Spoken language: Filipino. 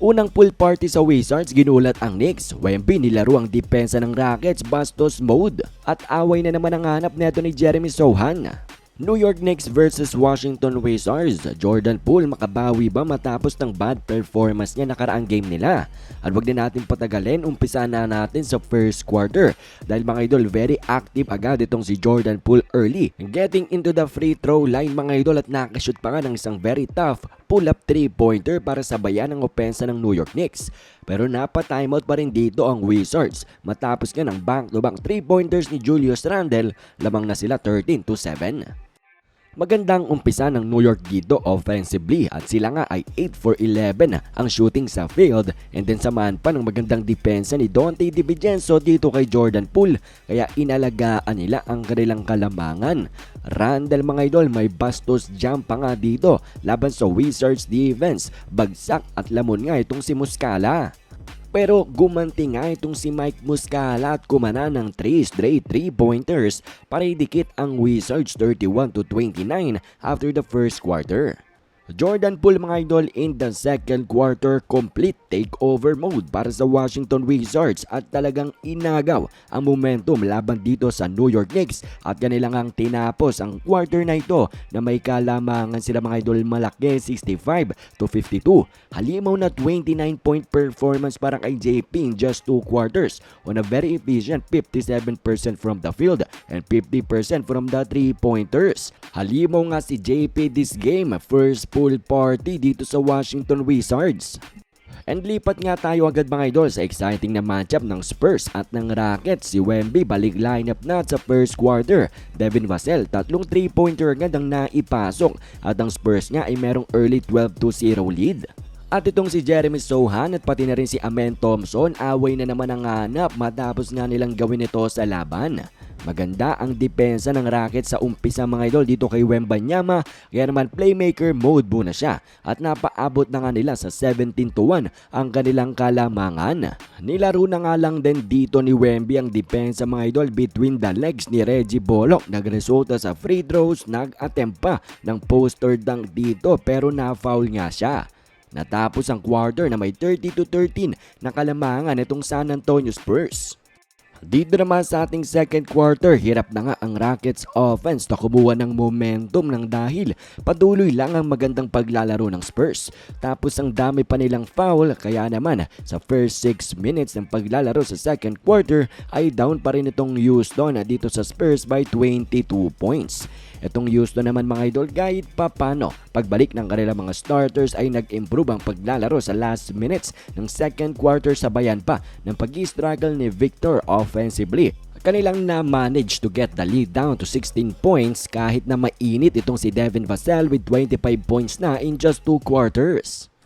Unang pool party sa Wizards, ginulat ang Knicks. Wemby nilaro ang depensa ng Rockets, bastos mode. At away na naman ang hanap neto ni Jeremy Sohan. New York Knicks versus Washington Wizards. Jordan Poole makabawi ba matapos ng bad performance niya nakaraang game nila? At wag na natin patagalin, umpisa na natin sa first quarter. Dahil mga idol, very active agad itong si Jordan Poole early. Getting into the free throw line mga idol at nakashoot pa nga ng isang very tough pull-up 3-pointer para sabayan ang opensa ng New York Knicks. Pero napa-timeout pa rin dito ang Wizards matapos nga ng back-to-back 3-pointers ni Julius Randle, lamang na sila 13 to 7. Magandang umpisa ng New York dito offensively at sila nga ay 8 for 11 ang shooting sa field and then samahan pa ng magandang depensa ni Dante DiVincenzo dito kay Jordan Poole kaya inalagaan nila ang kanilang kalamangan. Randall mga idol may bastos jump pa nga dito laban sa Wizards defense. Bagsak at lamon nga itong si Muscala. Pero gumanti nga itong si Mike Muscala at kumana ng 3 straight 3-pointers para idikit ang Wizards 31 to 29 after the first quarter. Jordan Poole mga idol in the second quarter complete takeover mode para sa Washington Wizards at talagang inagaw ang momentum laban dito sa New York Knicks at kanilang ang tinapos ang quarter na ito na may kalamangan sila mga idol malaki 65 to 52. Halimaw na 29 point performance para kay JP in just 2 quarters on a very efficient 57% from the field and 50% from the 3 pointers. Halimaw nga si JP this game first pool party dito sa Washington Wizards. And lipat nga tayo agad mga idol sa exciting na matchup ng Spurs at ng Rockets. Si Wemby balik lineup na sa first quarter. Devin Vassell tatlong 3-pointer agad ang naipasok at ang Spurs niya ay merong early 12-0 lead. At itong si Jeremy Sohan at pati na rin si Amen Thompson away na naman ang hanap matapos nga nilang gawin ito sa laban. Maganda ang depensa ng Rockets sa umpisa mga idol dito kay Wembanyama kaya naman playmaker mode muna siya at napaabot na nga nila sa 17 to 1 ang kanilang kalamangan. Nilaro na nga lang din dito ni Wemby ang depensa mga idol between the legs ni Reggie Bullock nagresulta sa free throws nag-attempt pa ng poster dunk dito pero na-foul nga siya. Natapos ang quarter na may 30 to 13 na kalamangan itong San Antonio Spurs. Dito naman sa ating second quarter, hirap na nga ang Rockets offense na kumuha ng momentum ng dahil patuloy lang ang magandang paglalaro ng Spurs. Tapos ang dami pa nilang foul kaya naman sa first 6 minutes ng paglalaro sa second quarter ay down pa rin itong Houston dito sa Spurs by 22 points. Itong Houston naman mga idol kahit pa paano pagbalik ng kanilang mga starters ay nag-improve ang paglalaro sa last minutes ng second quarter sabayan pa ng pag-struggle ni Victor offensively. Kanilang na-manage to get the lead down to 16 points kahit na mainit itong si Devin Vassell with 25 points na in just 2 quarters.